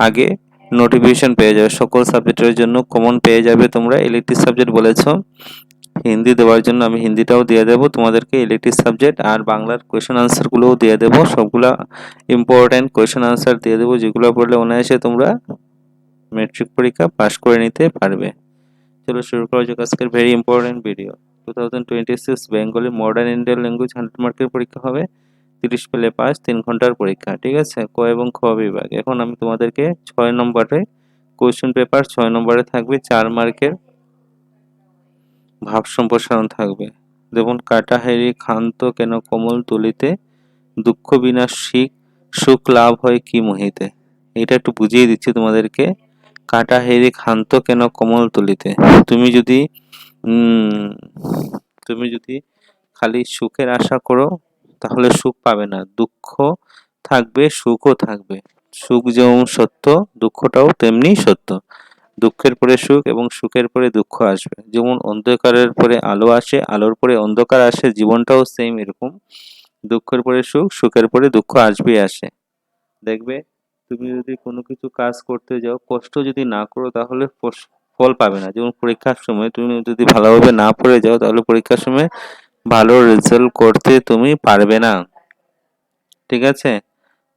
আগে নোটিফিকেশন পেয়ে যাবে। সকল সাবজেক্টের জন্য কমন পেয়ে যাবে তোমরা। ইলেকট্রিক সাবজেক্ট বলেছ। হিন্দি দেওয়ার জন্য আমি হিন্দিটাও দিয়ে দেবো। তোমাদেরকে ইলেকট্রিক সাবজেক্ট আর বাংলার কোয়েশন আনসারগুলোও দিয়ে দেবো। সবগুলা ইম্পর্ট্যান্ট কোয়েশন আনসার দিয়ে দেবো। যেগুলো পড়লে অনায়াসে তোমরা মেট্রিক পরীক্ষা পাশ করে নিতে পারবে। চলো শুরু করা যাক আজকের very important video two thousand twenty six Bengali modern Indian language hundred মার্কের পরীক্ষা হবে। তিরিশ পেলে পাস তিন ঘণ্টার পরীক্ষা, ঠিক আছে? ক এবং খ বিভাগ। এখন আমি তোমাদেরকে ছয় নম্বরে কোয়েশ্চেন পেপার ছয় নম্বরে থাকবে, চার মার্কের ভাব সম্প্রসারণ থাকবে। যেমন কাটাহেরি, ক্ষান্ত, কেন কোমল তুলিতে দুঃখ বিনা শিখ, সুখ লাভ হয় কি মোহিতে? এটা একটু বুঝিয়ে দিচ্ছি তোমাদেরকে। কাটাহেরি, ক্ষান্ত, কেন কোমল তুলিতে? তুমি যদি তুমি যদি খালি সুখের আশা করো তাহলে সুখ পাবে না। দুঃখ থাকবে, সুখও থাকবে। সুখ যেমন সত্য, দুঃখটাও তেমনি সত্য। দুঃখের পরে সুখ এবং সুখের পরে দুঃখ আসবে। যেমন অন্ধকারের পরে আলো আসে, আলোর পরে অন্ধকার আসে, জীবনটাও সেম এরকম। দুঃখের পরে সুখ, সুখের পরে দুঃখ আসবেই আসে। দেখবে, তুমি যদি কোনো কিছু কাজ করতে যাও, কষ্ট যদি না করো, তাহলে ফল পাবে না। যেমন পরীক্ষার সময় তুমি যদি ভালোভাবে না পড়ে যাও, তাহলে পরীক্ষার সময় ভালো রেজাল্ট করতে তুমি পারবে না। ঠিক আছে?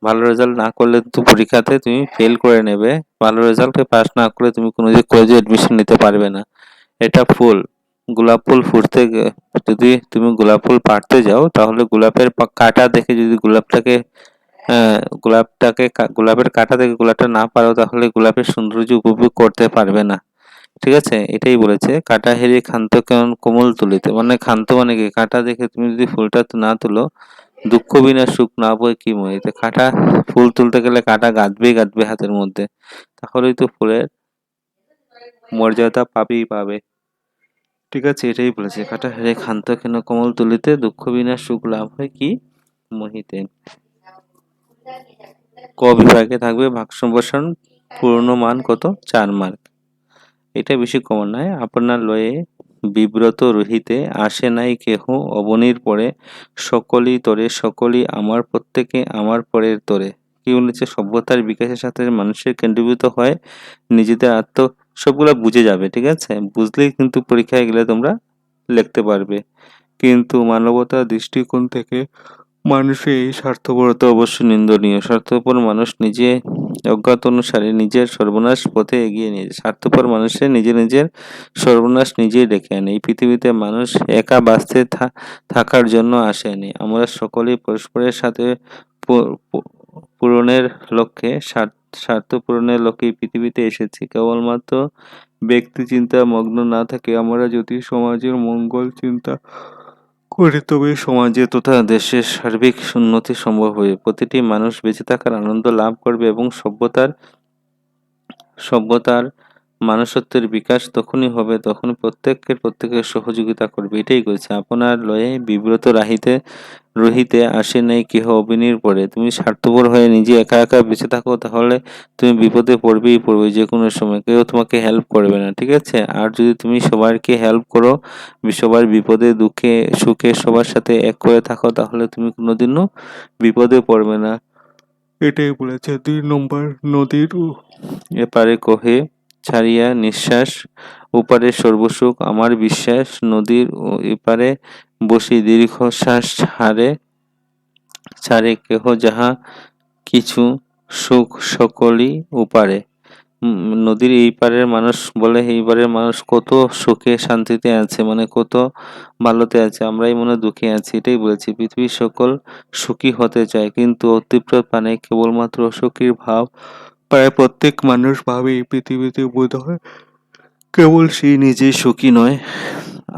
ভালো রেজাল্ট না করলে তো পরীক্ষাতে তুমি ফেল করে নেবে। ভালো রেজাল্টে পাস না করে তুমি কোনো যে কলেজে অ্যাডমিশন নিতে পারবে না। এটা ফুল গোলাপ ফুল ফুটতে যদি তুমি গোলাপ ফুল পাড়তে যাও, তাহলে গোলাপের কাঁটা দেখে যদি গোলাপটাকে গোলাপটাকে গোলাপের কাঁটা দেখে গোলাপটা না পারো, তাহলে গোলাপের সৌন্দর্য উপভোগ করতে পারবে না। ঠিক আছে? এটাই বলেছে, কাঁটা হেরে ক্ষান্ত কেমন কোমল তুলিতে। মানে ক্ষান্ত মানে কি? কাঁটা দেখে তুমি যদি ফুলটা না তুলো, দুঃখ বিনা সুখ না বই কি মহিতে কাঁটা, ফুল তুলতে গেলে কাঁটা গাঁথবেই গাঁথবে হাতের মধ্যে। তাহলেই তো ফুলের মর্যাদা পাবেই পাবে। ঠিক আছে, এটাই বলেছে। কাঁটা হেরে ক্ষান্ত কেন কোমল তুলিতে, দুঃখ বিনা সুখ লাভ হয় কি মহিতে? ক বিভাগে থাকবে? ভাগ সম্প্রসারণ পূর্ণ মান কত? চার মার্ক। এটা বেশি কমন নয়। আপনার লয়ে বিব্রত রহিতে আসে নাই কেহ, অবনীর পরে সকলই তরে, সকলই আমার প্রত্যেকে আমার পরের তরে। কি বলেছে? সভ্যতার বিকাশের সাথে মানুষের কেন্দ্রীভূত হয়, নিজেদের আত্ম সবগুলো বুঝে যাবে, ঠিক আছে? বুঝলেই কিন্তু পরীক্ষায় গেলে তোমরা লিখতে পারবে। কিন্তু মানবতার দৃষ্টিকোণ থেকে মানুষের এই স্বার্থপরতা অবশ্যই নিন্দনীয়। স্বার্থপর মানুষ নিজে অজ্ঞাত অনুসারে নিজের সর্বনাশ পথে এগিয়ে নিয়ে স্বার্থপর মানুষের নিজে নিজের সর্বনাশ নিজেই ডেকে আনে। এই পৃথিবীতে মানুষ একা বাঁচতে থাকার জন্য আসেনি আমরা সকলেই পরস্পরের সাথে পূরণের লক্ষ্যে স্বার্থ পূরণের লক্ষ্যে পৃথিবীতে এসেছি। কেবলমাত্র ব্যক্তি চিন্তা মগ্ন না থাকে। আমরা যদি সমাজের মঙ্গল, চিন্তা করি, তবে সমাজে তথা দেশের সার্বিক উন্নতি সম্ভব হবে প্রতিটি মানুষ বেঁচে থাকার আনন্দ লাভ করবে এবং সভ্যতার সভ্যতার মানুষত্বের বিকাশ তখনই হবে তখন প্রত্যেকের প্রত্যেকের সহযোগিতা করবে। এটাই করেছে আপনার লয়ে বিব্রত রাহিতে রহিতে আসে নাই কেহ অবিনীর পরে। তুমি স্বার্থপর হয়ে নিজে একা একা বেঁচে থাকো তাহলে তুমি বিপদে পড়বেই পড়বে যে কোনো সময়। কেউ তোমাকে হেল্প করবে না ঠিক আছে? আর যদি তুমি সবাইকে হেল্প করো সবার বিপদে দুঃখে সুখে সবার সাথে এক করে থাকো তাহলে তুমি কোনোদিনও বিপদে পড়বে না। এটাই বলেছে দুই নম্বর নদীর এপারে কহে ছাড়িয়া নিঃশ্বাস ওপারে সর্বসুখ আমার বিশ্বাস নদীর এপারে বসি দীর্ঘশ্বাস ছাড়ে ছাড়ে কেহ যাহা কিছু সুখ সকলই উম, নদীর এই পারের মানুষ বলে এই পারের মানুষ কত সুখে শান্তিতে আছে মানে কত ভালোতে আছে আমরাই মনে দুঃখে আছি এটাই বলেছি। পৃথিবীর সকল সুখী হতে চায় কিন্তু অতিপ্র প্রাণে কেবলমাত্র সুখীর ভাব প্রায় প্রত্যেক মানুষ ভাবে এই পৃথিবীতে বোধ হয় কেবল সেই নিজেই সুখী নয়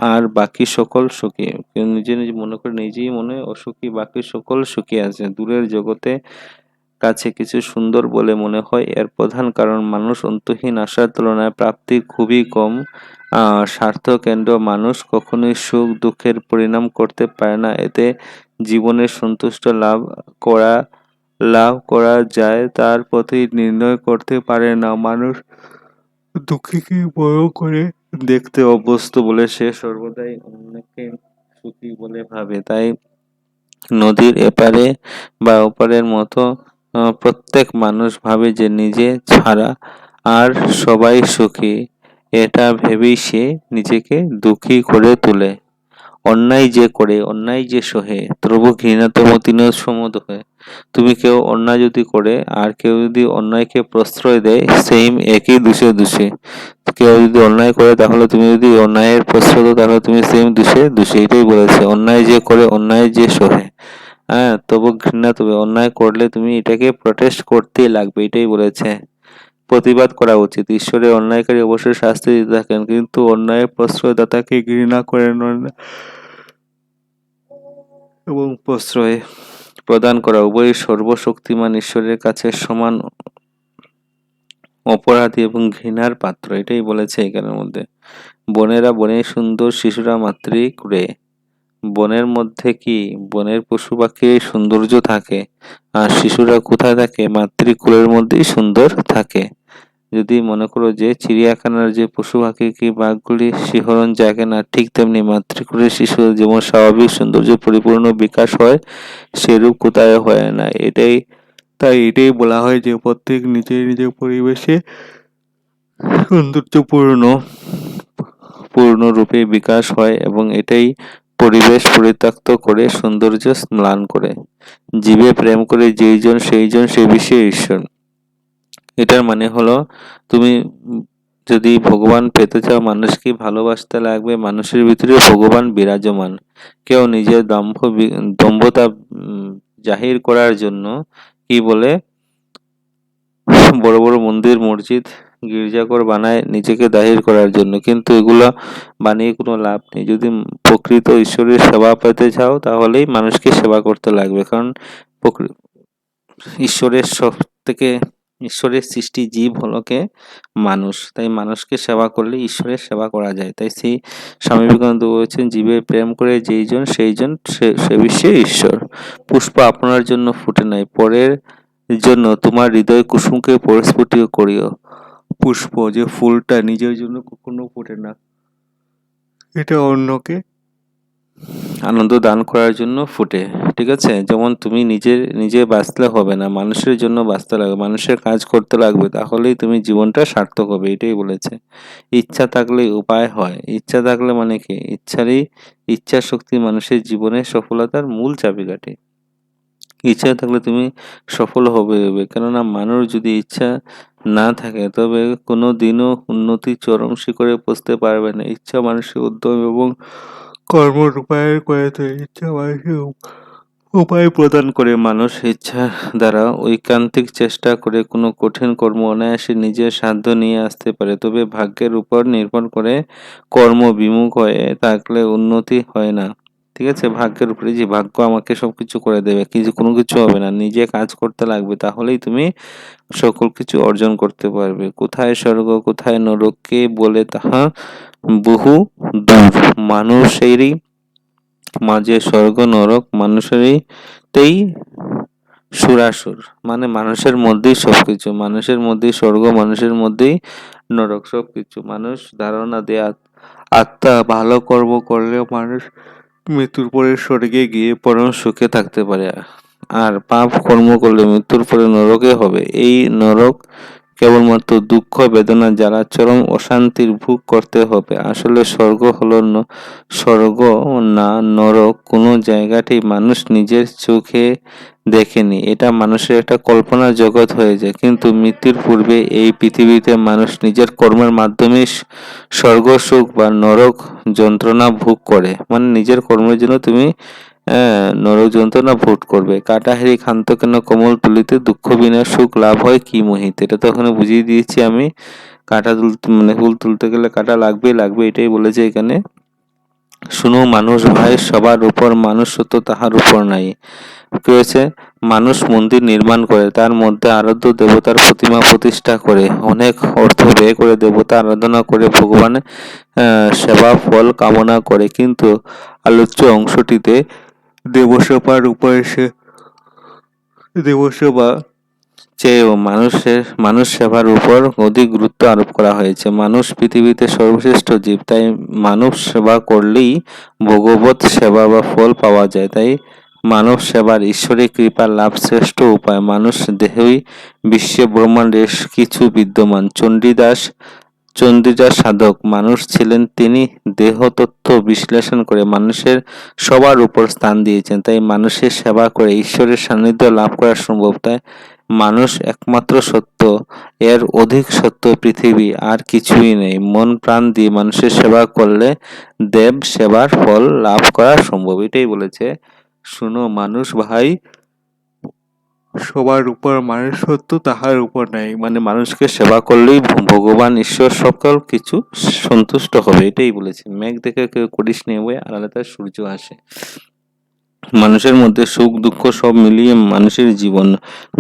আর বাকি সকল সুখী। নিজে নিজে মনে করে নিজেই মনে অসুখী বাকি সকল সুখী আছে। দূরের জগতে কাছে কিছু সুন্দর বলে মনে হয়। এর প্রধান কারণ মানুষ অন্তহীন আশার তুলনায় প্রাপ্তি খুবই কম। আহ, স্বার্থকেন্দ্র মানুষ কখনোই সুখ দুঃখের পরিণাম করতে পারে না। এতে জীবনের সন্তুষ্ট লাভ করা লাভ করা যায়, তার প্রতি নির্ণয় করতে পারে না। মানুষ দুঃখীকে বড় করে দেখতে অভ্যস্ত বলে সে সর্বদাই অন্যকে সুখী বলে ভাবে। তাই নদীর এপারে বা ওপারের মতো প্রত্যেক মানুষ ভাবে যে নিজে ছাড়া আর সবাই সুখী। এটা ভেবেই সে নিজেকে দুঃখী করে তোলে। অন্যায় যে করে, অন্যায় যে সহে, তবু ঘৃণাতম তিনিও সমদ হয়। তুমি কেউ অন্যায় যদি করে, আর কেউ যদি অন্যায়কে প্রশ্রয় দেয় সেম একই দোষে দোষে। কেউ যদি অন্যায় করে, তাহলে তুমি যদি অন্যায়ের প্রশ্রয় দাও, তাহলে তুমি সেম দোষে দোষে। এটাই বলেছে, অন্যায় যে করে, অন্যায় যে সহে। হ্যাঁ তবু ঘৃণা তবে, অন্যায় করলে তুমি এটাকে প্রটেস্ট করতেই লাগবে, এটাই বলেছে। প্রতিবাদ করা উচিত, ঈশ্বরের অন্যায়কারী অবশ্যই শাস্তি দিতে থাকেন, কিন্তু অন্যায়ের প্রশ্রয়দাতাকে ঘৃণা করেন এবং প্রশ্রয় প্রদান করা উভয় সর্বশক্তিমান ঈশ্বরের কাছে সমান অপরাধী এবং ঘৃণার পাত্র। এটাই বলেছে এখানের মধ্যে। বনেরা বনে সুন্দর, শিশুরা মাতৃ কুড়ে। বনের মধ্যে কি? বনের পশু পাখির সৌন্দর্য থাকে। আর শিশুরা কোথায় থাকে? মাতৃকুলের মধ্যেই সুন্দর থাকে। যদি মনে করো যে চিড়িয়াখানার যে পশু পাখি কি বাঘগুলি শিহরণ জাগে না, ঠিক তেমনি মাতৃকুলের শিশু যেমন স্বাভাবিক সৌন্দর্য পরিপূর্ণ বিকাশ হয়, সেরূপ কোথায় হয় না। এটাই, তাই এটাই বলা হয় যে প্রত্যেক নিজের নিজের পরিবেশে সৌন্দর্যপূর্ণ, পূর্ণরূপে বিকাশ হয় এবং এটাই পরিবেশ পরিত্যক্ত করে, সৌন্দর্য স্নান করে। জীবে প্রেম করে যেইজন সেইজন সে বিষয়ে ঈশ্বর। এটার মানে হলো তুমি যদি ভগবান পেতে চাও মানুষকে ভালোবাসতে লাগবে, মানুষের ভিতরে ভগবান বিরাজমান। কেউ নিজের দম্ভ দম্ভতা জাহির করার জন্য কি বলে, বড় বড় মন্দির, মসজিদ, গির্জাঘর বানায় নিজেকে দাহির করার জন্য। কিন্তু এগুলো বানিয়ে কোনো লাভ নেই। যদি প্রকৃত ঈশ্বরের সেবা পেতে চাও, তাহলেই মানুষকে সেবা করতে লাগবে। কারণ ঈশ্বরের সব থেকে ঈশ্বরের সৃষ্টি জীব হলো কে? মানুষ। তাই মানুষকে সেবা করলে ঈশ্বরের সেবা করা যায়। তাই সেই স্বামী বিবেকানন্দ বলেছেন, জীবে প্রেম করে যেইজন সেইজন সে বিশ্বে ঈশ্বর। পুষ্প আপনার জন্য ফুটে নাই, পরের জন্য তোমার হৃদয় কুসুমকে পরিস্ফুটিত করিও। পুষ্প যে ফুলটা নিজের জন্য কখনো ফোটে না। এটা অন্যকে আনন্দ দান করার জন্য ফুটে, ঠিক আছে? যেমন তুমি নিজের নিজে বাঁচলে হবে না, মানুষের জন্য বাঁচতে লাগবে, মানুষের কাজ করতে লাগবে, তাহলেই তুমি জীবনটা সার্থক হবে, এটাই বলেছে। ইচ্ছা থাকলে উপায় হয়, ইচ্ছা থাকলে মানে কি? ইচ্ছারই ইচ্ছা শক্তি মানুষের জীবনে সফলতার মূল চাবিকাঠি। ইচ্ছা থাকলে তুমি সফল হবে হবে কেননা মানুষ যদি ইচ্ছা না থাকে, তবে কোনো দিনও উন্নতি চরম শিখরে পৌঁছতে পারবে না। ইচ্ছা মানুষের উদ্যম এবং কর্ম রূপায়ণ করে তোলে ইচ্ছা মানুষের উপায় প্রদান করে মানুষ ইচ্ছা দ্বারা ঐকান্তিক চেষ্টা করে কোনো কঠিন কর্ম অনায়াসে নিজের সাধ্য নিয়ে আসতে পারে। তবে ভাগ্যের উপর নির্ভর করে কর্ম বিমুখ হয়ে থাকলে উন্নতি হয় না। ঠিক আছে? ভাগ্যের উপরে যে ভাগ্য আমাকে সব কিছু করে দেবে, কিছু কোনো কিছু হবে না। নিজে কাজ করতে লাগবে, তাহলেই তুমি সকল কিছু অর্জন করতে পারবে। কোথায় স্বর্গ, কোথায় নরক, কে বলে তাহা বহু দূর। মানুষেরই মাঝে স্বর্গ, নরক মানুষেরই তেই সুরাসুর। মানে মানুষের মধ্যেই সবকিছু। মানুষের মধ্যেই স্বর্গ, মানুষের মধ্যেই নরক, সবকিছু। মানুষ ধারণা দেয়া, আত্মা ভালো কর্ম করলেও মানুষ মৃত্যুর পরে স্বর্গে গিয়ে পরম সুখে থাকতে পারে। আর পাপ কর্ম করলে মৃত্যুর পরে নরকে হবে। এই নরক কেবলমাত্র দুঃখ, বেদনা, জ্বালা, চরম অশান্তির ভোগ করতে হবে। আসলে স্বর্গ হলো স্বর্গ না নরক। কোনো জায়গাটি মানুষ নিজের চোখে দেখেনি। এটা মানুষের একটা কল্পনা জগৎ হয়ে যায়। কিন্তু মৃত্যুর পূর্বে এই পৃথিবীতে মানুষ নিজের কর্মের মাধ্যমে স্বর্গ, সুখ বা নরক যন্ত্রণা ভোগ করে। মানে নিজের কর্মের জন্য তুমি নরক যন্ত্রণা ভোট করবে। কাটাহারি খান্ত কেন কোমল তুলিতে দুঃখ বিনা সুখ লাভ হয় কি মোহিত? এটা তো ওখানে বুঝিয়ে দিয়েছি আমি। কাটা তুলতে মানে ফুল তুলতে গেলে কাটা লাগবে লাগবে এটাই বলেছে এখানে। শুনো, মানুষ ভাই, সবার উপর মানুষ সত্য তাহার উপর নাই। কি হয়েছে? মানুষ মন্দির নির্মাণ করে, তার মধ্যে আরাধ্য দেবতার প্রতিমা প্রতিষ্ঠা করে। অনেক অর্থ ব্যয় করে দেবতা আরাধনা করে ভগবানের সেবা ফল কামনা করে। কিন্তু আলোচ্য অংশটিতে দেবসেবার উপর এসে দেবসেবা চেয়েও মানুষের মানুষ সেবার উপর অধিক গুরুত্ব আরোপ করা হয়েছে। মানুষ পৃথিবীতে সর্বশ্রেষ্ঠ জীব, তাই মানব সেবা করলেই ভগবত সেবা বা ফল পাওয়া যায়। তাই মানব সেবার ঈশ্বরের কৃপা লাভ শ্রেষ্ঠ উপায়। মানুষ দেহই বিশ্বে ব্রহ্মাণ্ডের কিছু বিদ্যমান। চণ্ডীদাস চণ্ডীদাস সাধক। মানুষ ছিলেন তিনি দেহতত্ত্ব বিশ্লেষণ করে মানুষের সবার উপর স্থান দিয়েছেন। তাই মানুষের সেবা করে ঈশ্বরের সান্নিধ্য লাভ করা সম্ভব। তাই মানুষ একমাত্র সত্য, এর অধিক সত্য পৃথিবী আর কিছুই নেই। মন প্রাণ দিয়ে মানুষের সেবা করলে দেব সেবার ফল লাভ করা সম্ভব। এটাই বলেছে, শুনো মানুষ ভাই সবার উপর, মানুষ সত্য, তাহার উপর নাই। মানে মানুষকে সেবা করলেই ভগবান, ঈশ্বর সকল কিছু সন্তুষ্ট হবে, এটাই বলেছে। মেঘ দেখে কেউ করিস নেবে আর আলাদা সূর্য আসে। মানুষের মধ্যে সুখ, দুঃখ সব মিলিয়ে মানুষের জীবন।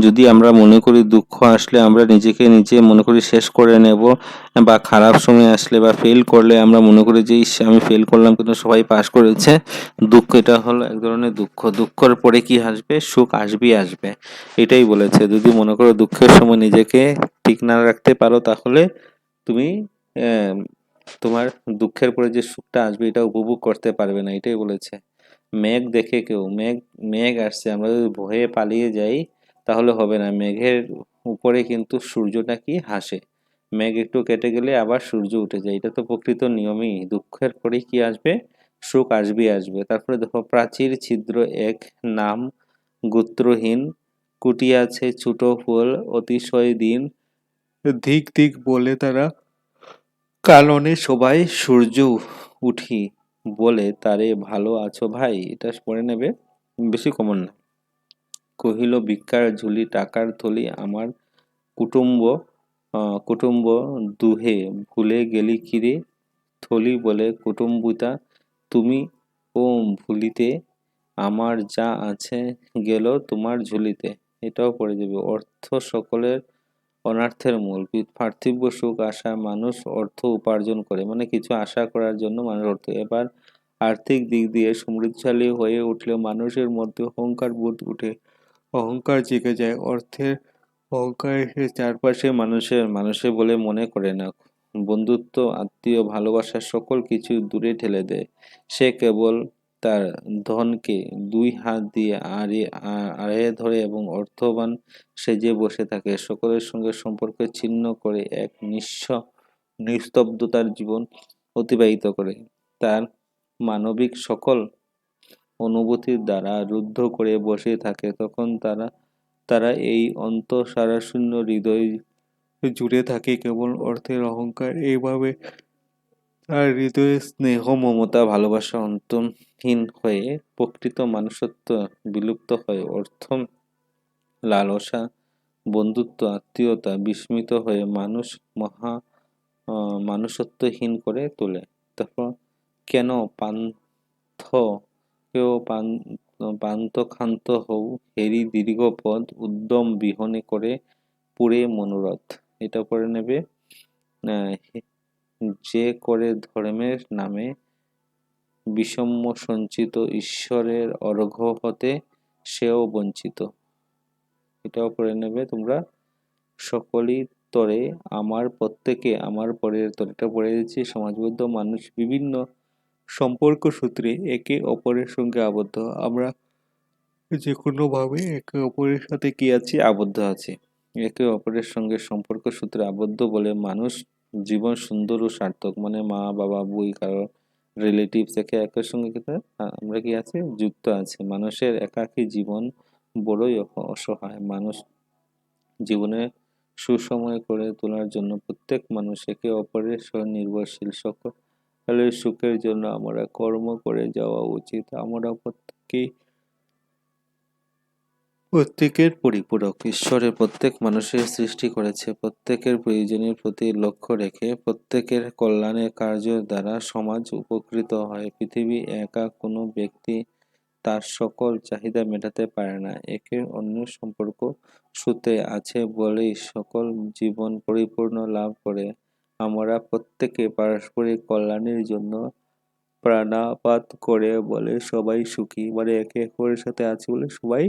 যদি আমরা মনে করি দুঃখ আসলে আমরা নিজেকে নিজে মনে করি শেষ করে নেব বা খারাপ সময় আসলে বা ফেল করলে আমরা মনে করি যে, ইস, আমি ফেল করলাম কিন্তু সবাই পাস করেছে। দুঃখ, এটা হলো এক ধরনের দুঃখ। দুঃখের পরে কি আসবে? সুখ আসবেই আসবে। এটাই বলেছে। যদি মনে করো দুঃখের সময় নিজেকে ঠিক না রাখতে পারো, তাহলে তুমি তোমার দুঃখের পরে যে সুখটা আসবে, এটা উপভোগ করতে পারবে না। এটাই বলেছে। মেঘ দেখে কেউ, মেঘ মেঘ আসছে, আমরা যদি ভয়ে পালিয়ে যাই, তাহলে হবে না। মেঘের উপরে কিন্তু সূর্যটা কি? হাসে। মেঘ একটু কেটে গেলে আবার সূর্য উঠে যায়। এটা তো প্রকৃত নিয়মই। দুঃখের পরেই কি আসবে? সুখ আসবে আসবে। তারপরে দেখো, প্রাচীর ছিদ্র এক, নাম গোত্রহীন, কুটি আছে ছোট ফুল, অতিশয় দিন। দিক দিক বলে তারা কাননে সবাই সূর্য উঠি। বলে, তারে ভালো আছো ভাই? এটা পড়ে নেবে? বেশি কমন না। কহিল, ভিক্ষার ঝুলি, টাকার থলি, আমার কুটুম্ব কুটুম্ব দুহে, ভুলে গেলি কিরে থলি বলে, কুটুম্বিতা, তুমি ও ভুলিতে আমার যা আছে গেল তোমার ঝুলিতে। এটাও পড়ে যাবে। অর্থ সকলের অনার্থের মূল। পার্থিব সুখ আশা মানুষ অর্থ উপার্জন করে মানে কিছু আশা করার জন্য মানুষ অর্থ। এবার আর্থিক দিক দিয়ে সমৃদ্ধশালী হয়ে উঠলে মানুষের মধ্যে অহংকার বোধ উঠে। অহংকার জেগে যায়, অর্থের অহংকার চারপাশে মানুষের, মানুষে বলে মনে করে না। বন্ধুত্ব, আত্মীয়, ভালোবাসা সকল কিছু দূরে ঠেলে দেয়। সে কেবল তার ধনকে দুই হাত দিয়ে আড়ে আড়ে ধরে এবং অর্থবান সেজে বসে থাকে। সকলের সঙ্গে সম্পর্ক ছিন্ন করে এক নিঃস্ব নিস্তব্ধতার জীবন অতিবাহিত করে। তার মানবিক সকল অনুভূতির দ্বারা রুদ্ধ করে বসে থাকে। তখন তারা তারা এই অন্তঃসারাশূন্য হৃদয় জুড়ে থাকে। কেবল অর্থের অহংকার এইভাবে তার হৃদয়ে স্নেহ, মমতা, ভালোবাসা অন্তহীন হয়ে প্রকৃত মানুষত্ব বিলুপ্ত হয় অর্থ লালসা, বন্ধুত্ব, আত্মীয়তা বিস্মিত হয়ে মানুষ মহা মানুষত্বহীন করে তোলে। তারপর কেন পান্থ কেউ পান পান্ত ক্ষান্ত হও, হেরি দীর্ঘ পথ উদ্যম বিহনে করে পুরে মনোরথ। এটা পরে নেবে যে করে ধর্মের নামে বিষম্য সঞ্চিত ঈশ্বরের অর্ঘ্য হতে সেও বঞ্চিত। এটাও করে নেবে তোমরা। সকলই তরে, আমার প্রত্যেকে, আমার পরের তরে। এটা পড়ে দিচ্ছি, সমাজবদ্ধ মানুষ, বিভিন্ন সম্পর্ক সূত্রে একে অপরের সঙ্গে আবদ্ধ। আমরা যে কোনোভাবে একে অপরের সাথে কি আছি? আবদ্ধ আছি। একে অপরের সঙ্গে সম্পর্ক সূত্রে আবদ্ধ বলে মানুষ জীবন সুন্দর ও সার্থক। মানে মা, বাবা, বই, কারও রিলেটিভস একে একের সঙ্গে কিন্তু আমরা কি আছি? যুক্ত আছি। মানুষের একাকী জীবন বড়ই অসহায়। মানুষ জীবনে সুসময় করে তোলার জন্য প্রত্যেক মানুষ একে অপরের সহ নির্ভরশীল। সকলের সুখের জন্য আমরা কর্ম করে যাওয়া উচিত। আমরা প্রত্যেকেই প্রত্যেকের পরিপূরক। ঈশ্বরের প্রত্যেক মানুষের সৃষ্টি করেছে, প্রত্যেকের প্রয়োজনের প্রতি লক্ষ্য রেখে, প্রত্যেকের কল্যাণের কার্য দ্বারা সমাজ উপকৃত হয়। পৃথিবী একা কোনো ব্যক্তি তার সকল চাহিদা মেটাতে পারে না। একে অন্য সম্পর্ক সূত্রে আছে বলেই সকল জীবন পরিপূর্ণ লাভ করে। আমরা প্রত্যেকে পারস্পরিক কল্যাণের জন্য প্রাণাপাত করে বলে সবাই সুখী। মানে একে অপরের সাথে আছে বলে সবাই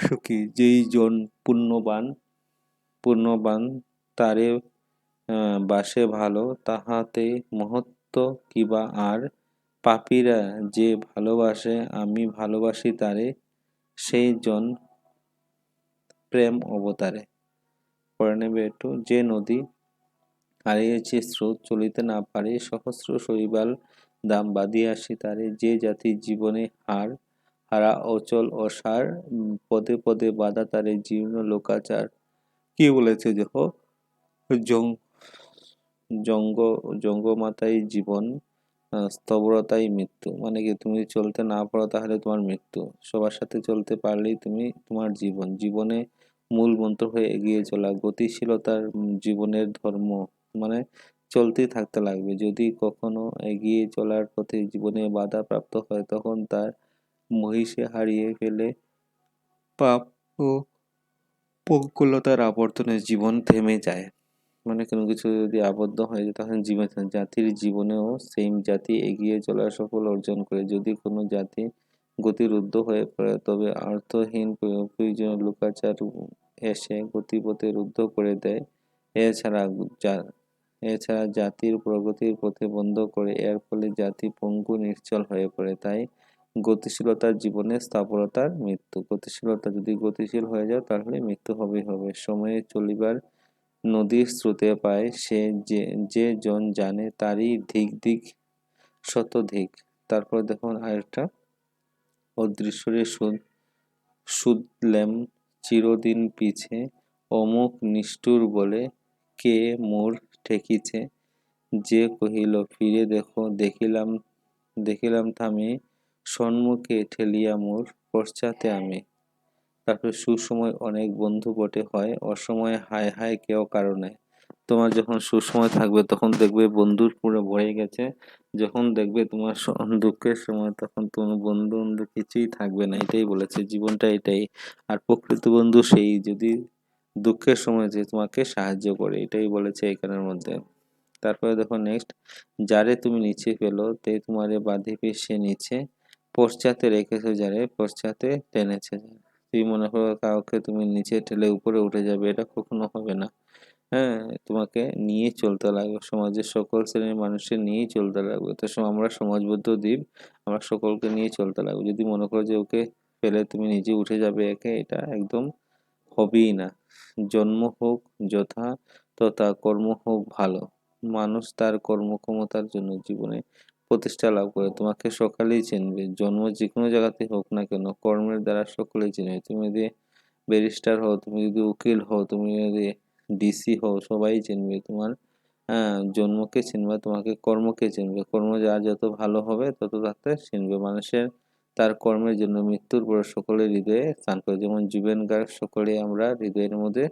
সুখী, যেই জন পুণ্যবান পুণ্যবান, তারে বাসে ভালো, তাহাতে মহত্ব কিবা আর? পাপীরা যে ভালোবাসে, আমি ভালোবাসি তারে, সেই জন প্রেম অবতারে। পরে নেবে একটু, যে নদী হারিয়েছে স্রোত চলিতে না পারে, সহস্র শৈবাল দাম বাঁধিয়াসি তারে, যে জাতি জীবনে হার হারা অচল অসার পদে পদে বাধা তারে জীর্ণ লোকাচার। কি বলেছে জং জঙ্গ জঙ্গমাতাই জীবন আহ, স্থবরতাই মৃত্যু। মানে কি তুমি চলতে না পারো তাহলে তোমার মৃত্যু। সবার সাথে চলতে পারলেই তুমি তোমার জীবন। জীবনে মূল মন্ত্র হয়ে এগিয়ে চলা গতিশীলতার জীবনের ধর্ম। মানে চলতেই থাকতে লাগবে। যদি কখনো এগিয়ে চলার পথে জীবনে বাধা প্রাপ্ত হয় তখন তার মহিষে হারিয়ে ফেলে পাপ ও পঙ্কুলতার আবর্তনে জীবন থেমে যায়। মানে কোনো কিছু যদি আবদ্ধ হয়ে যায়, তখন জীবন জাতির জীবনেও সেম জাতি এগিয়ে চলার সফল অর্জন করে। যদি কোনো জাতি গতিরুদ্ধ হয়ে পড়ে, তবে অর্থহীন প্র- প্রয়োজনীয় লোকাচার এসে গতিপথে রুদ্ধ করে দেয়। এছাড়া এছাড়া জাতির প্রগতির পথে বন্ধ করে, এর ফলে জাতি পঙ্গু নিশ্চল হয়ে পড়ে। তাই গতিশীলতার জীবনে স্থাবরতার মৃত্যু। গতিশীলতা যদি গতিশীল হয়ে যায়, তাহলে মৃত্যু হবেই হবে। সময়ে চলিবার নদীর স্রোতে পায় সে যে যে জন জানে তারই ধিক ধিক শতধিক তারপর দেখুন আরেকটা অদৃশ্যরে সুদ সুদলেম চিরদিন পিছে, অমুক নিষ্ঠুর বলে কে মোর ঠেকিছে? যে কহিল, ফিরে দেখো, দেখিলাম দেখিলাম থামি সম্মুখে ঠেলিয়া মোর পশ্চাতে আমি। তারপরে সুসময় অনেক বন্ধু বটে হয়, অসময়ে হায় হায় কেউ কারণে। তোমার যখন সুসময় থাকবে, তখন দেখবে বন্ধুর পুরো ভরে গেছে। যখন দেখবে তোমার দুঃখের সময়, তখন তোমার বন্ধু বন্ধু কিছুই থাকবে না। এটাই বলেছে, জীবনটা এটাই। আর প্রকৃত বন্ধু সেই, যদি দুঃখের সময় যে তোমাকে সাহায্য করে, এটাই বলেছে এখানের মধ্যে। তারপরে দেখো নেক্সট যারে তুমি নিচে পেল তে তোমারে বাঁধিবে সে নিচে। পশ্চাতে রেখেছে যারে, পশ্চাতে টেনেছে তুমি মনে করো কাউকে তুমি নিচে ঠেলে উপরে উঠে যাবে, এটা কখনো হবে না। হ্যাঁ তোমাকে নিয়ে চলতে লাগবে, সমাজের সকল শ্রেণির মানুষের নিয়েই চলতে লাগবে। তো আমরা সমাজবদ্ধ দ্বীপ আমরা সকলকে নিয়ে চলতে লাগবে। যদি মনে করো যে ওকে ফেলে তুমি নিজে উঠে যাবে একে, এটা একদম হবেই না। জন্ম হোক যথা তথা কর্ম হোক ভালো। মানুষ তার কর্মক্ষমতার জন্য জীবনে প্রতিষ্ঠা লাভ করে। তোমাকে সকালেই চিনবে। জন্ম যে কোনো জায়গাতে হোক না কেন, কর্মের দ্বারা সকলেই চিনবে। তুমি যদি ব্যারিস্টার হও, তুমি যদি উকিল হও, তুমি যদি ডিসি হও, সবাই চিনবে। তোমার হ্যাঁ জন্মকে চিনবে, তোমাকে কর্মকে চিনবে। কর্ম যা যত ভালো হবে, তত তাতে চিনবে। মানুষের তার কর্মের জন্য মৃত্যুর পর সকলে হৃদয়ে স্থান করে। যেমন জীবন গার্গ সকলে আমরা হৃদয়ের মধ্যে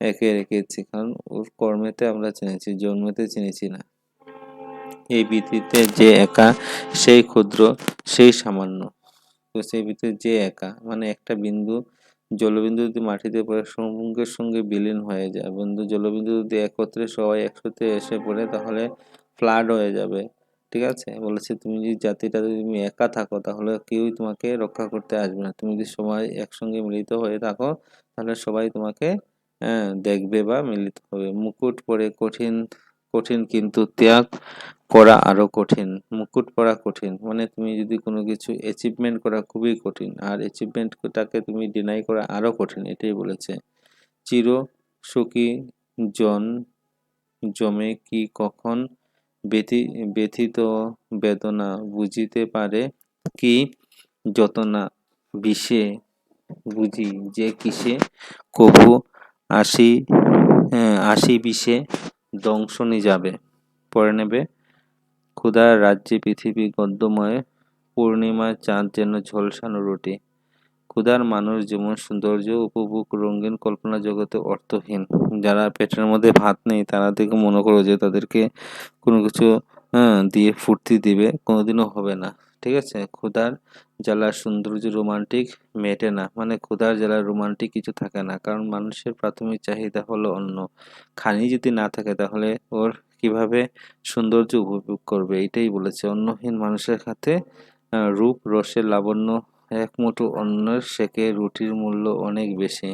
একে রেখেছি, কারণ ওর কর্মেতে আমরা চিনেছি, জন্মেতে চিনেছি না। এই পৃথিবীতে যে একা, সেই ক্ষুদ্র, সেই সামান্য। তো সেই ভিতরে যে একা মানে একটা বিন্দু, জলবিন্দু যদি মাটিতে পড়ে, সঙ্গে সঙ্গে বিলীন হয়ে যায়। বিন্দু, জলবিন্দু যদি একত্রে সবাই একসাথে এসে পড়ে, তাহলে ফ্লাড হয়ে যাবে। ঠিক আছে? বলেছে, তুমি যদি জাতিটা যদি তুমি একা থাকো, তাহলে কেউই তোমাকে রক্ষা করতে আসবে না। তুমি যদি সবাই একসঙ্গে মিলিত হয়ে থাকো, তাহলে সবাই তোমাকে দেখবে বা মিলিত হবে। মুকুট পরে কঠিন কঠিন কিন্তু ত্যাগ করা আরও কঠিন মুকুট পরা কঠিন। মানে তুমি যদি কোনো কিছু অ্যাচিভমেন্ট করা খুবই কঠিন আর অ্যাচিভমেন্টটাকে তুমি ডিনাই করা আরও কঠিন এটাই বলেছে। চির সুখী জন জমে কি কখন ব্যথি ব্যথিত বেদনা বুঝিতে পারে কি যতনা? বিষে বুঝি যে কিসে? কভু আসি আহ, আসি বিষে দংশনে যাবে। পরে নেবে ক্ষুধার রাজ্যে পৃথিবী গদ্যময় পূর্ণিমার চাঁদ যেন ঝলসানো রুটি। ক্ষুধার মানুষ যেমন সৌন্দর্য উপভোগ রঙিন কল্পনা জগতে অর্থহীন। যারা পেটের মধ্যে ভাত নেই তারা থেকে মনে করো যে তাদেরকে কোনো কিছু হ্যাঁ, দিয়ে ফুর্তি দিবে কোনোদিনও হবে না। ঠিক আছে? ক্ষুধার জ্বালা সৌন্দর্য রোমান্টিক মেটে না। মানে ক্ষুধার জ্বালা রোমান্টিক কিছু থাকে না। কারণ মানুষের প্রাথমিক চাহিদা হলো অন্ন। খানি যদি না থাকে তাহলে ওর কীভাবে সৌন্দর্য উপভোগ করবে? এটাই বলেছে। অন্নহীন মানুষের হাতে রূপ, রসের লাবণ্য এক মুঠো অন্নের শেখে রুটির মূল্য অনেক বেশি।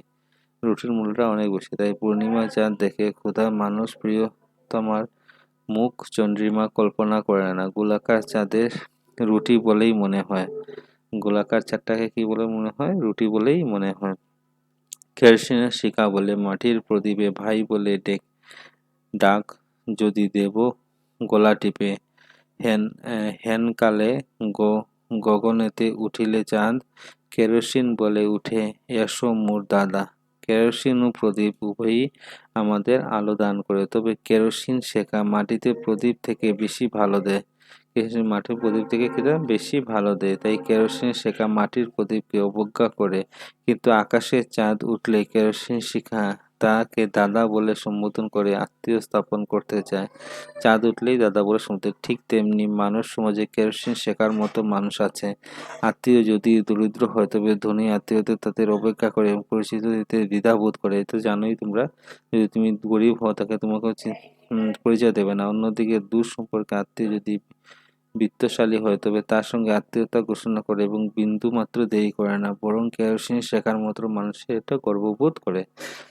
রুটির মূল্যটা অনেক বেশি। তাই পূর্ণিমা চাঁদ দেখে ক্ষুধা মানুষ প্রিয়তমার মুখ চন্দ্রিমা কল্পনা করে না। গোলাকার চাঁদের রুটি বলেই মনে হয়। গোলাকার চারটাকে কি বলে মনে হয়? রুটি বলেই মনে হয়। কেরোসিনের শিকা বলে, মাটির প্রদীপে, ভাই বলে, ডেক, ডাক যদি দেব, গলা টিপে। হেন হেনকালে গ, গগনেতে উঠিলে চাঁদ, কেরোসিন বলে উঠে, এসো মোর দাদা। কেরোসিন ও প্রদীপ উভয়ই আমাদের আলো দান করে, তবে কেরোসিন শেখা মাটিতে প্রদীপ থেকে বেশি ভালো দেয়। কেরোসিন মাটির প্রদীপ থেকে কিনা বেশি ভালো দেয়। তাই কেরোসিন শেখা মাটির প্রদীপকে অবজ্ঞা করে। কিন্তু আকাশে চাঁদ উঠলে কেরোসিন শিখা তাকে দাদা বলে সম্বোধন করে, আত্মীয় স্থাপন করতে চায়। চাঁদ উঠলেই দাদা বলে শুনতে ঠিক তেমনি মানুষ সমাজে কেরোসিন শেখার মতো মানুষ আছে। আত্মীয় যদি দরিদ্র হয়, তবে ধনী আত্মীয়দের তাদের অপেক্ষা করে এবং পরিচিত দিতে দ্বিধাবোধ করে। তো জানোই তোমরা, যদি তুমি গরিব হও, তাকে তোমাকে পরিচয় দেবে না। অন্যদিকে দূর সম্পর্কে আত্মীয় যদি বিত্তশালী হয়, তবে তার সঙ্গে আত্মীয়তা ঘোষণা করে এবং বিন্দু মাত্র দেরি করে না, বরং কেরোসিন শেখার মতো মানুষের এটা গর্ববোধ করে।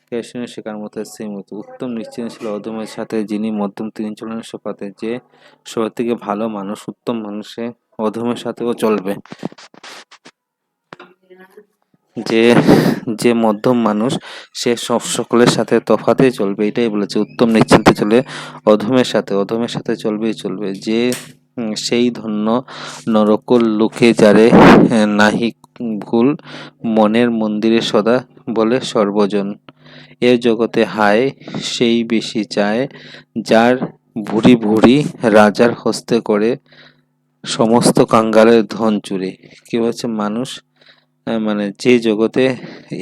কেরোসিনের শেখার মতো সেই মতো উত্তম নিশ্চিন্তশীল অধমের সাথে যিনি মধ্যম তিন চলনের সোপাতে, যে সবার থেকে ভালো মানুষ উত্তম মানুষে অধমের সাথেও চলবে। যে যে মধ্যম মানুষ সে সব সকলের সাথে তফাতে চলবে, এটাই বলেছে, উত্তম নিশ্চিন্তে চলে অধমের সাথে অধমের সাথে চলবেই চলবে। যে সেই ধন্য নরকল লোকে যারে নাহি ভুল, মনের মন্দিরে সদা বলে সর্বজন। এ জগতে হায়, সেই বেশি চায়, যার ভুরি ভুরি রাজার হস্তে করে সমস্ত কাঙ্গালের ধন চুরি। কি বলছে মানুষ মানে যে জগতে,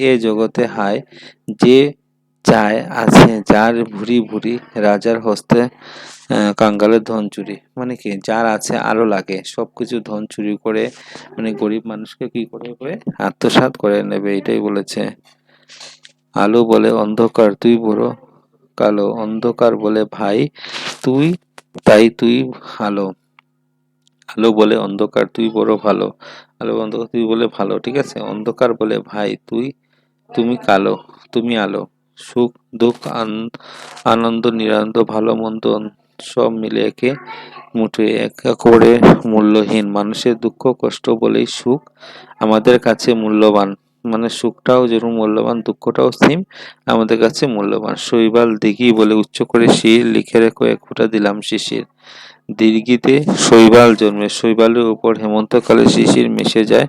এ জগতে হায়, যে চায়, আছে যার ভুরি ভুরি রাজার হস্তে কাঙ্গালের ধন চুরি। মানে কি, যার আছে আরও লাগে। সবকিছু ধন চুরি করে মানে গরিব মানুষকে কি করে করে আত্মসাৎ করে নেবে, এটাই বলেছে। আলো বলে অন্ধকার, তুই বড় কালো। অন্ধকার বলে ভাই, তুই তাই তুই আলো আলো বলে অন্ধকার, তুই বড় ভালো। আলো অন্ধকার, তুই বলে ভালো, ঠিক আছে? অন্ধকার বলে ভাই, তুই, তুমি কালো, তুমি আলো। সুখ, দুঃখ, আন- আনন্দ, নিরানন্দ, ভালো, মন্দ, সব মিলে একে মুঠে একা করে মূল্যহীন। মানুষের দুঃখ, কষ্ট বলেই সুখ আমাদের কাছে মূল্যবান। মানে সুখটাও যেরকম মূল্যবান, দুঃখটাও সেম আমাদের কাছে মূল্যবান। শৈবাল দিঘি বলে উচ্চ করে শির লিখে রেখো, এক ফোঁটা দিলাম শিশির। দিঘিতে শৈবাল জন্মে। শৈবালের উপর হেমন্তকালে শিশির মিশে যায়।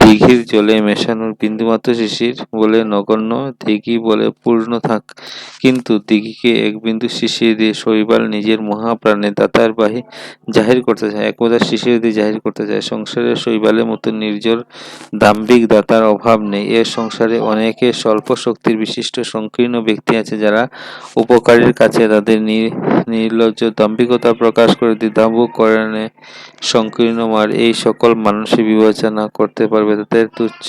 দিঘির জলে মেশানোর বিন্দুমাত্র শিশির বলে নগণ্য, দিঘি বলে পূর্ণ থাক। কিন্তু দিঘিকে এক বিন্দু শিশির দিয়ে শৈবাল নিজের মহাপ্রাণে দাতার বাহি জাহির করতে চায়। একদা শিশির দিয়ে জাহির করতে চায়। সংসারে শৈবালের মতো নির্জর দাম্ভিক দাতার অভাব নেই। এ সংসারে অনেকে স্বল্প শক্তির বিশিষ্ট সংকীর্ণ ব্যক্তি আছে যারা উপকারীর কাছে তাদের নির্লজ্জ দাম্ভিকতা প্রকাশ করে দ্বিধাবোধ করেনে সংকীর্ণ মার। এই সকল মানুষই বিবেচনা করতে পারবে তাদের তুচ্ছ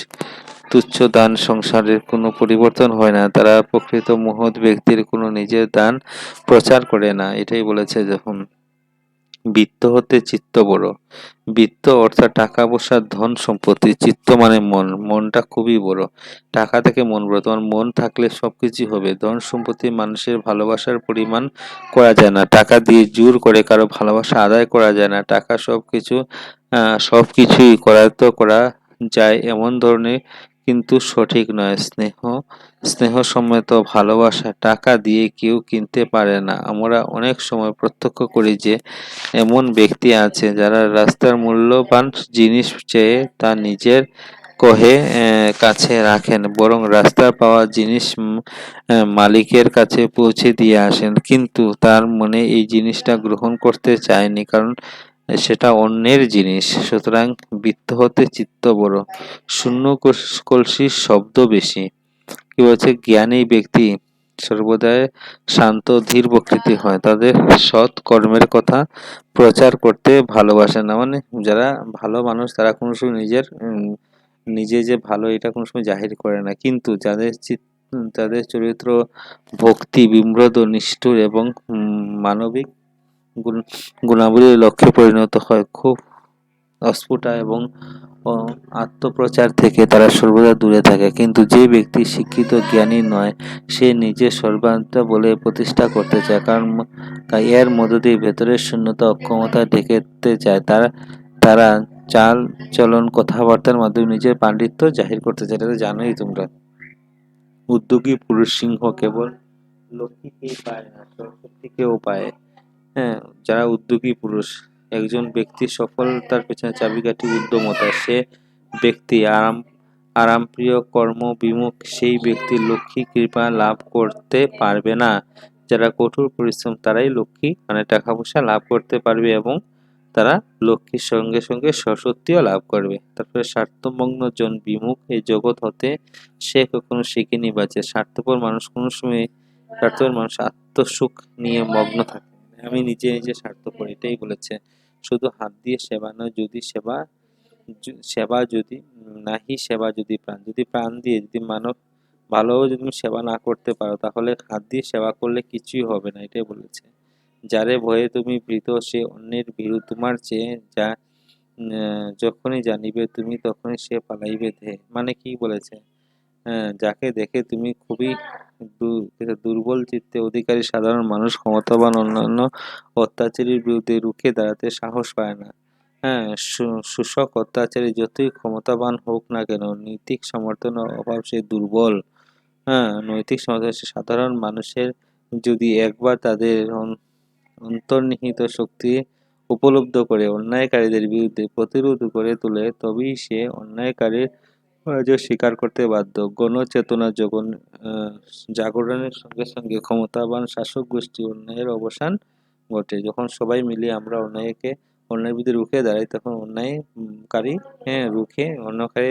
তুচ্ছ দান সংসারের কোনো পরিবর্তন হয় না। তারা প্রকৃত মহৎ ব্যক্তির কোনো নিজের দান প্রচার করে না, এটাই বলেছে যখন বৃত্ত হতে চিত্ত বড়। বৃত্ত অর্থাৎ টাকা পয়সা, ধন সম্পত্তি। চিত্ত মানে মন। মনটা খুবই বড়। টাকা থেকে মন বড়। তোমার মন থাকলে সবকিছু হবে। ধন সম্পত্তি মানুষের ভালোবাসার পরিমাণ করা যায় না। টাকা দিয়ে জোর করে কারও ভালোবাসা আদায় করা যায় না। টাকা সবকিছু, আহ, সবকিছুই করায়ত্ত করা যায় এমন ধরনের কিন্তু সঠিক নয়। স্নেহ স্নেহ সমেত ভালোবাসা টাকা দিয়ে কেউ কিনতে পারে না। আমরা অনেক সময় প্রত্যক্ষ করি যে, এমন ব্যক্তি আছে যারা রাস্তার মূল্যবান জিনিস চেয়ে তা নিজের কহে কাছে রাখেন, বরং রাস্তার পাওয়া জিনিস মালিকের কাছে পৌঁছে দিয়ে আসেন। কিন্তু তার মনে এই জিনিসটা গ্রহণ করতে চায়নি কারণ সেটা অন্যের জিনিস। সুতরাং বৃত্ত হতে চিত্ত বড়। শূন্য কলস- কলসির শব্দ বেশি। কি বলছে, জ্ঞানী ব্যক্তি সর্বদাই শান্ত, ধীর প্রকৃতি হয়। তাদের সৎ কর্মের কথা প্রচার করতে ভালোবাসে না। মানে যারা ভালো মানুষ, তারা কোনো সময় নিজের নিজে যে ভালো, এটা কোনো সময় জাহির করে না। কিন্তু যাদের চিত যাদের চরিত্র ভক্তি বিম্রদ নিষ্ঠুর এবং মানবিক গুণ, গুণাবলীর লক্ষ্যে পরিণত হয়। খুব অস্ফুটা এবং ও আত্মপ্রচার থেকে তারা সর্বদা দূরে থাকে। কিন্তু যে ব্যক্তি শিক্ষিত, জ্ঞানী নয়, সে নিজে সর্বান্ত বলে প্রতিষ্ঠা করতে চায়। কারণ এর মধ্য দিয়ে ভেতরের শূন্যতা, অক্ষমতা ঢেকেতে চায়। তারা তারা চাল চলন কথাবার্তার মাধ্যমে নিজের পাণ্ডিত্য জাহির করতে চায়। এটা তো জানোই তোমরা। উদ্যোগী পুরুষ সিংহ কেবল লক্ষ্মীকেই পায় না, সরস্বতীকেও পায়। হ্যাঁ যারা উদ্যোগী পুরুষ। একজন ব্যক্তির সফলতার পেছনে চাবিকাঠি উদ্যমতা। সে ব্যক্তি আরাম, আরামপ্রিয় কর্ম বিমুখ সেই ব্যক্তি লক্ষ্মী কৃপা লাভ করতে পারবে না। যারা কঠোর পরিশ্রম, তারাই লক্ষ্মী মানে টাকা পয়সা লাভ করতে পারবে এবং তারা লক্ষ্মীর সঙ্গে সঙ্গে সশক্তিও লাভ করবে। তারপরে স্বার্থমগ্ন জন বিমুখ, এই জগৎ হতে সে কখনো শিখেনি বাঁচে। স্বার্থপর মানুষ কোনো সময়, স্বার্থপর মানুষ আত্মসুখ নিয়ে মগ্ন থাকে। আমি নিজে নিজে স্বার্থপর, এটাই বলেছে। শুধু হাত দিয়ে সেবা নয়, যদি সেবা সেবা যদি নাহি, সেবা যদি প্রাণ যদি প্রাণ দিয়ে যদি মানব ভালোভাবে যদি তুমি সেবা না করতে পারো, তাহলে হাত দিয়ে সেবা করলে কিছুই হবে না, এটাই বলেছে। যারে ভয়ে তুমি ভীত সে অন্যের ভীরু তোমার চেয়ে যা যখনই জানিবে তুমি তখনই সে পালাইবে ধে মানে কি বলেছে? যাকে দেখে তুমি খুবই দুর্বল চিত্তে অধিকারী সাধারণ মানুষ, ক্ষমতাবান অন্যান্য অত্যাচারীর বিরুদ্ধে রুখে দাঁড়াতে সাহস পায় না। হ্যাঁ শোষক অত্যাচারী যতই ক্ষমতাবান হোক না কেন, নৈতিক সমর্থনের অভাব সে দুর্বল। হ্যাঁ নৈতিক সমর্থন সে সাধারণ মানুষের যদি একবার তাদের অন্তর্নিহিত শক্তি উপলব্ধ করে অন্যায়কারীদের বিরুদ্ধে প্রতিরোধ করে তোলে, তবেই সে অন্যায়কারীর পরাজয় স্বীকার করতে বাধ্য। গণচেতনা যখন জাগরণের সঙ্গে সঙ্গে ক্ষমতাবান শাসক গোষ্ঠী অন্যায়ের অবসান ঘটে। যখন সবাই মিলে আমরা অন্যায়কে অন্যায়ের বিরুদ্ধে রুখে দাঁড়াই, তখন অন্যায়কারী হ্যাঁ রুখে অন্যকারী